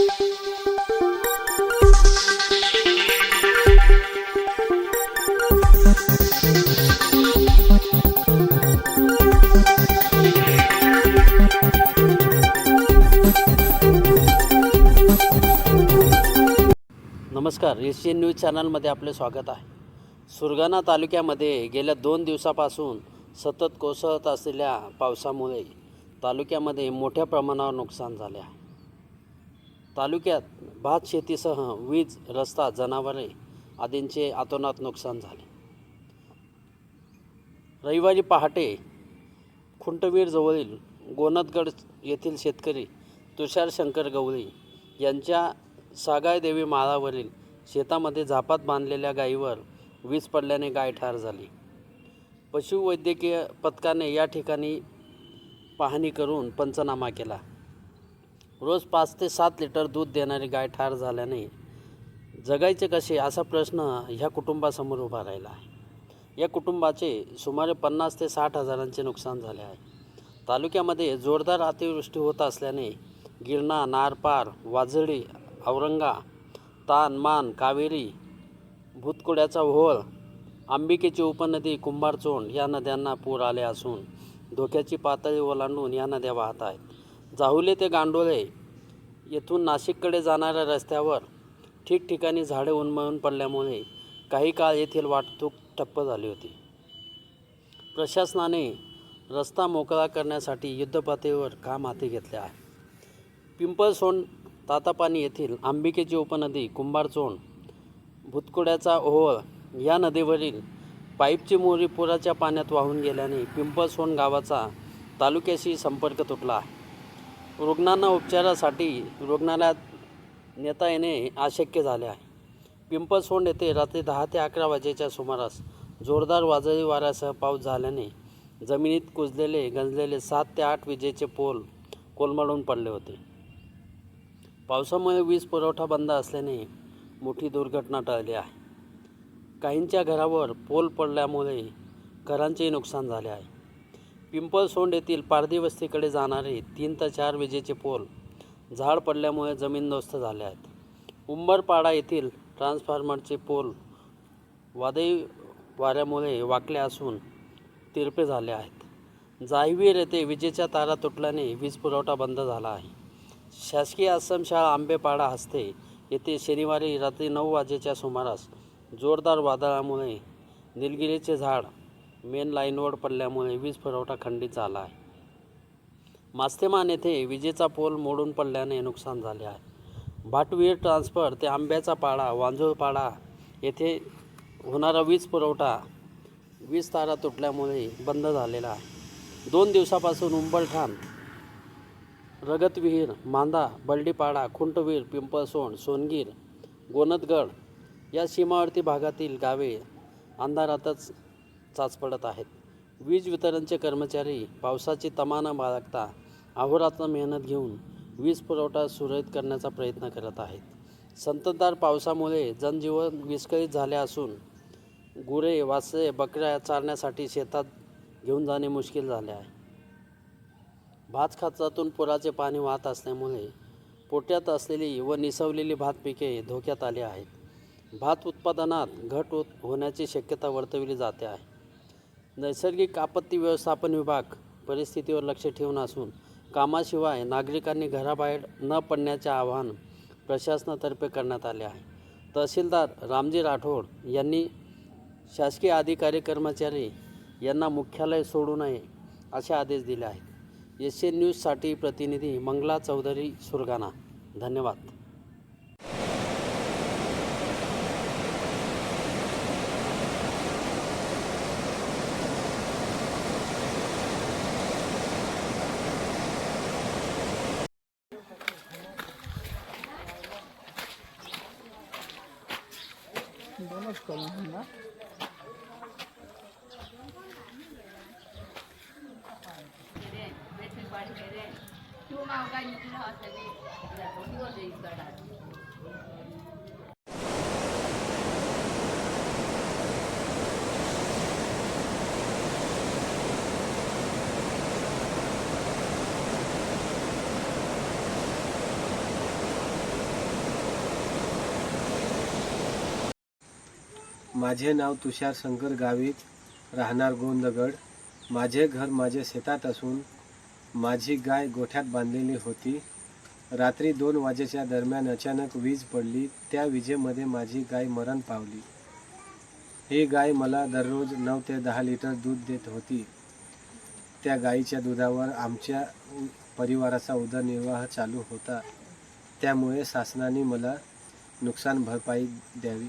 नमस्कार S N news चॅनलमध्ये आपले स्वागत आहे. सुरगाणा तालुक्यामध्ये गेल्या दोन दिवसापासून सतत कोसळत असलेल्या पावसामुळे तालुक्यामध्ये मोठ्या प्रमाणावर नुकसान झाले आहे. तालुक्यात भात शेतीसह वीज रस्ता जनावरे आदींचे आतोनात नुकसान झाले. रविवारी पहाटे खुंटवीरजवळील गोनदगड येथील शेतकरी तुषार शंकर गवळी यांच्या सागायदेवी माळावरील शेतामध्ये झापात बांधलेल्या गायीवर वीज पडल्याने गाय ठार झाली. पशुवैद्यकीय पथकाने या ठिकाणी पाहणी करून पंचनामा केला. रोज पाच ते सात लिटर दूध देणारी गाय ठार झाल्याने जगायचे कसे असा प्रश्न ह्या कुटुंबासमोर उभा राहिला आहे. या कुटुंबाचे सुमारे पन्नास ते साठ हजारांचे नुकसान झाले आहे. तालुक्यामध्ये जोरदार अतिवृष्टी होत असल्याने गिरणा नारपार वाजळी औरंगा तान मान कावेरी भूतकुड्याचा ओहोळ आंबिकेची उपनदी कुंभारचोंड या नद्यांना पूर आले असून धोक्याची पातळी ओलांडून या नद्या वाहत आहेत. जाहुले ते गांडोळे येथून नाशिककडे जाणाऱ्या रस्त्यावर ठिकठिकाणी झाडे उन्मळून पडल्यामुळे काही काळ येथील वाहतूक ठप्प झाली होती. प्रशासनाने रस्ता मोकळा करण्यासाठी युद्धपातळीवर काम हाती घेतले आहे? पिंपळसोंड तातापानी येथील आंबिकेची उपनदी कुंभारचोंड भुतकुड्याचा ओहोळ या नदीवरील पाईपची मोरी पुराच्या पाण्यात वाहून गेल्याने पिंपळसोंड गावाचा तालुक्याशी संपर्क तुटला आहे. रुग्णांना उपचारासाठी रुग्णालयात नेता येणे अशक्य झाले आहे. पिंपळसोंड येथे रात्री दहा ते अकरा वाजेच्या सुमारास जोरदार वादळी वाऱ्यासह पाऊस झाल्याने जमिनीत कुजलेले गंजलेले सात ते आठ विजेचे पोल कोलमडून पडले होते. पावसामुळे वीज पुरवठा बंद असल्याने मोठी दुर्घटना टळली आहे. काहींच्या घरावर पोल पडल्यामुळे घरांचेही नुकसान झाले आहे. पिंपळसोंड येथील पारधी वस्तीकडे जाणारे तीन ते चार विजेचे पोल झाड पडल्यामुळे जमीनदोस्त झाले आहेत. उंबरपाडा येथील ट्रान्सफॉर्मरचे पोल वादळी वाऱ्यामुळे वाकले असून तिरपे झाले आहेत. जाहीवीर येथे विजेच्या तारा तुटल्याने वीज पुरवठा बंद झाला आहे. शासकीय आश्रमशाळा आंबेपाडा हस्ते येथे शनिवारी रात्री नऊ वाजेच्या सुमारास जोरदार वादळामुळे निलगिरीचे झाड मेन लाईनवर पडल्यामुळे वीज पुरवठा खंडित झाला आहे. मास्तेमान येथे विजेचा पोल मोडून पडल्याने नुकसान झाले आहे. भाटवीर ट्रान्सफर ते आंब्याचा पाडा वांजोळपाडा येथे होणारा वीज पुरवठा वीज तारा तुटल्यामुळे बंद झालेला आहे. दोन दिवसापासून उंबलठाण रगतविहीर मांदा बल्डीपाडा खुंटवीर पिंपळसोंड सोनगीर गोनदगड या सीमावर्ती भागातील गावे अंधारातच चाचपडत आहेत. वीज वितरणचे कर्मचारी पावसाची तमाना बाळगता अहोरात्र मेहनत घेऊन वीज पुरवठा सुरळीत करण्याचा प्रयत्न करत आहेत. संततधार पावसामुळे जनजीवन विस्कळीत झाले असून गुरे वासरे बकऱ्या चारण्यासाठी शेतात घेऊन जाणे मुश्किल झाले आहे. भात खाचातून पुराचे पाणी वाहत असल्यामुळे पोट्यात असलेली व निसवलेली भात पिके धोक्यात आली आहेत. भात उत्पादनात घट होत होण्याची शक्यता वर्तविली जाते आहे. नैसर्गिक आपत्ती व्यवस्थापन विभाग परिस्थितीवर लक्ष ठेवून असून कामाशिवाय नागरिकांनी घराबाहेर न पडण्याचे आवाहन प्रशासनातर्फे करण्यात आले आहे. तहसीलदार रामजी राठोड यांनी शासकीय अधिकारी कर्मचारी यांना मुख्यालय सोडू नये असे आदेश दिले आहेत. एस एन न्यूजसाठी प्रतिनिधी मंगला चौधरी सुरगाणा. धन्यवाद. 먹었구 나. 그 마우가 있는 것 같더 니, 우리가 돈이 걸려 있더 라. माझे नाव तुषार शंकर गावित राहणार गोंदगड. माझे घर माझ्या शेतात असून माझी गाय गोठ्यात बांधलेली होती. रात्री दोन वाजेच्या दरम्यान अचानक वीज पडली त्या विजेमध्ये माझी गाय मरण पावली. ही गाय मला दररोज नऊ ते दहा लिटर दूध देत होती. त्या गायीच्या दुधावर आमच्या परिवाराचा उदरनिर्वाह चालू होता. त्यामुळे शासनाने मला नुकसान भरपाई द्यावी